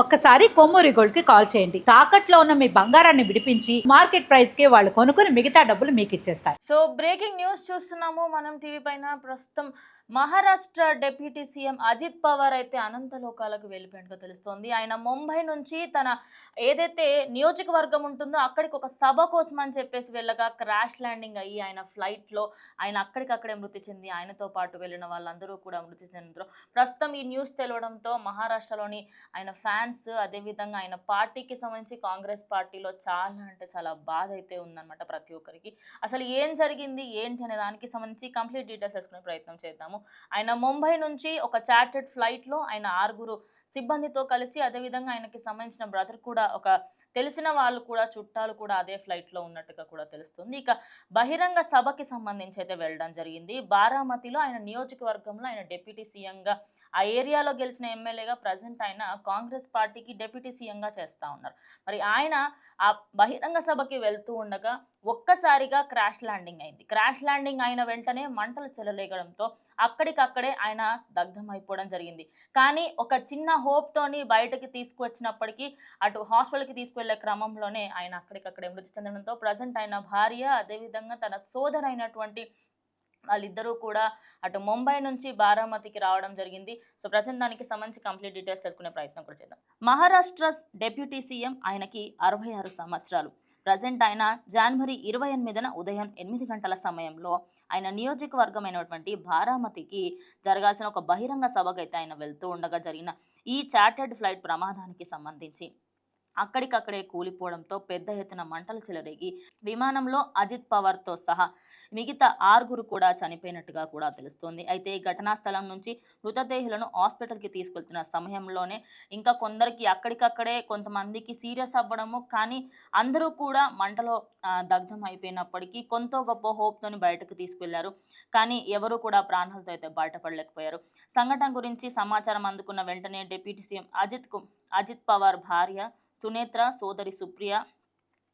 ఒక్కసారి కొమ్మూరి గోల్డ్కి కాల్ చేయండి. తాకట్లో ఉన్న మీ బంగారాన్ని విడిపించి మార్కెట్ ప్రైస్కి వాళ్ళు కొనుక్కుని మిగతా డబ్బులు మీకు ఇచ్చేస్తారు సో బ్రేకింగ్ న్యూస్ చూస్తున్నాము. మనం టీవీ పైన ప్రస్తుతం మహారాష్ట్ర డిప్యూటీ సీఎం అజిత్ పవార్ అయితే అనంత లోకాలకు వెళ్ళిపోయినట్టుగా తెలుస్తోంది. ఆయన ముంబై నుంచి తన ఏదైతే నియోజకవర్గం ఉంటుందో అక్కడికి ఒక సభ కోసం అని చెప్పేసి వెళ్ళగా క్రాష్ ల్యాండింగ్ అయ్యి ఆయన ఫ్లైట్లో ఆయన అక్కడికక్కడే మృతి చెంది. ఆయనతో పాటు వెళ్ళిన వాళ్ళందరూ కూడా మృతి చెందిన ప్రస్తుతం ఈ న్యూస్ తెలవడంతో మహారాష్ట్రలోని ఆయన ఫ్యాన్స్ అదేవిధంగా ఆయన పార్టీకి సంబంధించి కాంగ్రెస్ పార్టీలో చాలా అంటే చాలా బాధ అయితే ఉందన్నమాట ప్రతి ఒక్కరికి. అసలు ఏం జరిగింది ఏంటి అనే దానికి సంబంధించి కంప్లీట్ డీటెయిల్స్ తెలుసుకునే ప్రయత్నం చేద్దాము. ఆయన ముంబై నుంచి ఒక చార్టెడ్ ఫ్లైట్లో ఆయన ఆరుగురు సిబ్బందితో కలిసి అదేవిధంగా ఆయనకి సంబంధించిన బ్రదర్ కూడా ఒక తెలిసిన వాళ్ళు కూడా చుట్టాలు కూడా అదే ఫ్లైట్లో ఉన్నట్టుగా కూడా తెలుస్తుంది. ఇక బహిరంగ సభకి సంబంధించి అయితే వెళ్ళడం జరిగింది. బారామతిలో ఆయన నియోజకవర్గంలో ఆయన డిప్యూటీ సీఎంగా ఆ ఏరియాలో గెలిచిన ఎమ్మెల్యేగా ప్రజెంట్ ఆయన కాంగ్రెస్ పార్టీకి డిప్యూటీ సీఎంగా చేస్తూ ఉన్నారు. మరి ఆయన ఆ బహిరంగ సభకి వెళ్తూ ఉండగా ఒక్కసారిగా క్రాష్ ల్యాండింగ్ అయింది. క్రాష్ ల్యాండింగ్ అయిన వెంటనే మంటలు చెలలేగడంతో అక్కడికక్కడే ఆయన దగ్ధం అయిపోవడం జరిగింది. కానీ ఒక చిన్న హోప్తోని బయటకి తీసుకువచ్చినప్పటికీ అటు హాస్పిటల్కి వెళ్ళే క్రమంలోనే ఆయన అక్కడికక్కడే మృతి చెందడంతో ప్రజెంట్ ఆయన భార్య అదేవిధంగా తన సోదరైనటువంటి వాళ్ళిద్దరూ కూడా అటు ముంబై నుంచి బారామతికి రావడం జరిగింది. సో ప్రజెంట్ దానికి సంబంధించి కంప్లీట్ డీటెయిల్స్ తెలుసుకునే ప్రయత్నం కూడా చేద్దాం. మహారాష్ట్ర డెప్యూటీ సీఎం ఆయనకి అరవై ఆరు సంవత్సరాలు. ప్రజెంట్ ఆయన జనవరి ఇరవై ఎనిమిదిన ఉదయం ఎనిమిది గంటల సమయంలో ఆయన నియోజకవర్గమైనటువంటి బారామతికి జరగాల్సిన ఒక బహిరంగ సభకు అయితే ఆయన వెళ్తూ ఉండగా జరిగిన ఈ చార్టెడ్ ఫ్లైట్ ప్రమాదానికి సంబంధించి అక్కడికక్కడే కూలిపోవడంతో పెద్ద ఎత్తున మంటలు చెలరేగి విమానంలో అజిత్ పవార్తో సహా మిగతా ఆరుగురు కూడా చనిపోయినట్టుగా కూడా తెలుస్తోంది. అయితే ఈ ఘటనా స్థలం నుంచి మృతదేహాలను హాస్పిటల్కి తీసుకెళ్తున్న సమయంలోనే ఇంకా కొందరికి అక్కడికక్కడే కొంతమందికి సీరియస్ అవ్వడము కానీ అందరూ కూడా మంటలో దగ్ధం అయిపోయినప్పటికీ కొంత గొప్ప హోప్తోని బయటకు తీసుకెళ్ళారు. కానీ ఎవరు కూడా ప్రాణాలతో అయితే బయటపడలేకపోయారు. సంఘటన గురించి సమాచారం అందుకున్న వెంటనే డిప్యూటీ సీఎం అజిత్కు అజిత్ పవార్ భార్య సునేత్ర సోదరి సుప్రియ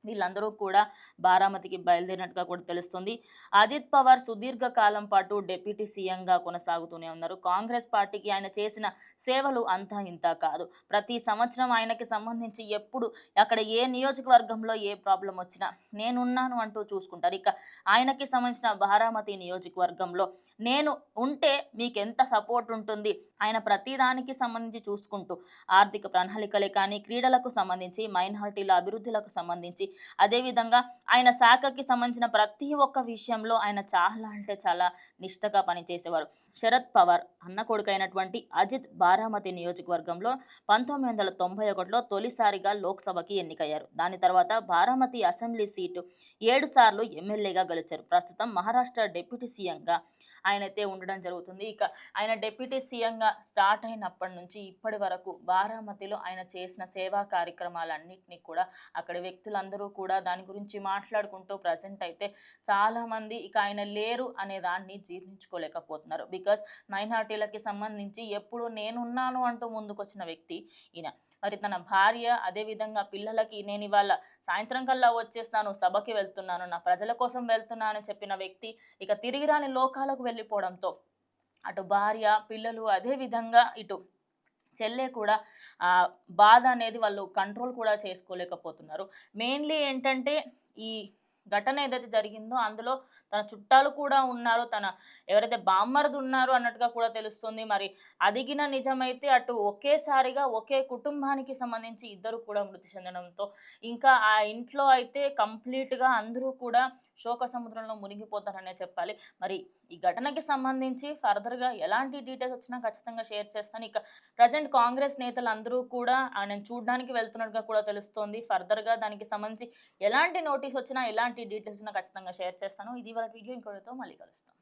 వీళ్ళందరూ కూడా బారామతికి బయలుదేరినట్టుగా కూడా తెలుస్తుంది. అజిత్ పవార్ సుదీర్ఘ కాలం పాటు డిప్యూటీ సీఎంగా కొనసాగుతూనే ఉన్నారు. కాంగ్రెస్ పార్టీకి ఆయన చేసిన సేవలు అంతా ఇంత కాదు. ప్రతి సంవత్సరం ఆయనకి సంబంధించి ఎప్పుడు అక్కడ ఏ నియోజకవర్గంలో ఏ ప్రాబ్లం వచ్చినా నేనున్నాను అంటూ చూసుకుంటారు. ఇక ఆయనకి సంబంధించిన బారామతి నియోజకవర్గంలో నేను ఉంటే మీకు ఎంత సపోర్ట్ ఉంటుంది? ఆయన ప్రతిదానికి సంబంధించి చూసుకుంటూ ఆర్థిక ప్రణాళికలే కానీ క్రీడలకు సంబంధించి మైనారిటీల అభివృద్ధులకు సంబంధించి అదేవిధంగా ఆయన శాఖకి సంబంధించిన ప్రతి ఒక్క విషయంలో ఆయన చాలా అంటే చాలా నిష్టగా పనిచేసేవారు. శరద్ పవార్ అన్న కొడుకైనటువంటి అజిత్ బారామతి నియోజకవర్గంలో పంతొమ్మిది వందల తొంభై ఒకటిలో తొలిసారిగా లోక్సభకి ఎన్నికయ్యారు. దాని తర్వాత బారామతి అసెంబ్లీ సీటు ఏడు సార్లు ఎమ్మెల్యేగా గెలిచారు. ప్రస్తుతం మహారాష్ట్ర డిప్యూటీ సీఎంగా ఆయన అయితే ఉండడం జరుగుతుంది. ఇక ఆయన డిప్యూటీ సీఎంగా స్టార్ట్ అయినప్పటి నుంచి ఇప్పటి వరకు బారామతిలో ఆయన చేసిన సేవా కార్యక్రమాలన్నింటినీ కూడా అక్కడ వ్యక్తులందరూ కూడా దాని గురించి మాట్లాడుకుంటూ ప్రజెంట్ అయితే చాలామంది ఇక ఆయన లేరు అనే దాన్ని జీర్ణించుకోలేకపోతున్నారు. బికాస్ మైనార్టీలకి సంబంధించి ఎప్పుడు నేనున్నాను అంటూ ముందుకొచ్చిన వ్యక్తి ఈయన. మరి తన భార్య అదేవిధంగా పిల్లలకి నేను ఇవాళ సాయంత్రం కల్లా వచ్చేస్తాను సభకి వెళ్తున్నాను నా ప్రజల కోసం వెళ్తున్నాను చెప్పిన వ్యక్తి ఇక తిరిగి రాని లోకాలకు వెళ్ళిపోవడంతో అటు భార్య పిల్లలు అదే విధంగా ఇటు చెల్లె కూడా ఆ బాధ అనేది వాళ్ళు కంట్రోల్ కూడా చేసుకోలేకపోతున్నారు. మెయిన్లీ ఏంటంటే ఈ ఘటన ఏదైతే జరిగిందో అందులో తన చుట్టాలు కూడా ఉన్నారు. తన ఎవరైతే బామ్మర్ది ఉన్నారో అన్నట్టుగా కూడా తెలుస్తుంది. మరి అదిగిన నిజమైతే అటు ఒకేసారిగా ఒకే కుటుంబానికి సంబంధించి ఇద్దరు కూడా మృతి చెందడంతో ఇంకా ఆ ఇంట్లో అయితే కంప్లీట్గా అందరూ కూడా శోక సముద్రంలో మునిగిపోతారనే చెప్పాలి. మరి ఈ ఘటనకి సంబంధించి ఫర్దర్గా ఎలాంటి డీటెయిల్స్ వచ్చినా ఖచ్చితంగా షేర్ చేస్తాను. ఇక ప్రజెంట్ కాంగ్రెస్ నేతలు అందరూ కూడా ఆయన చూడడానికి వెళ్తున్నట్టుగా కూడా తెలుస్తోంది. ఫర్దర్గా దానికి సంబంధించి ఎలాంటి నోటీస్ వచ్చినా ఎలాంటి డీటెయిల్స్ ఖచ్చితంగా షేర్ చేస్తాను. ఇది వాళ్ళ వీడియో ఇంకోటితో మళ్ళీ కలుస్తాం.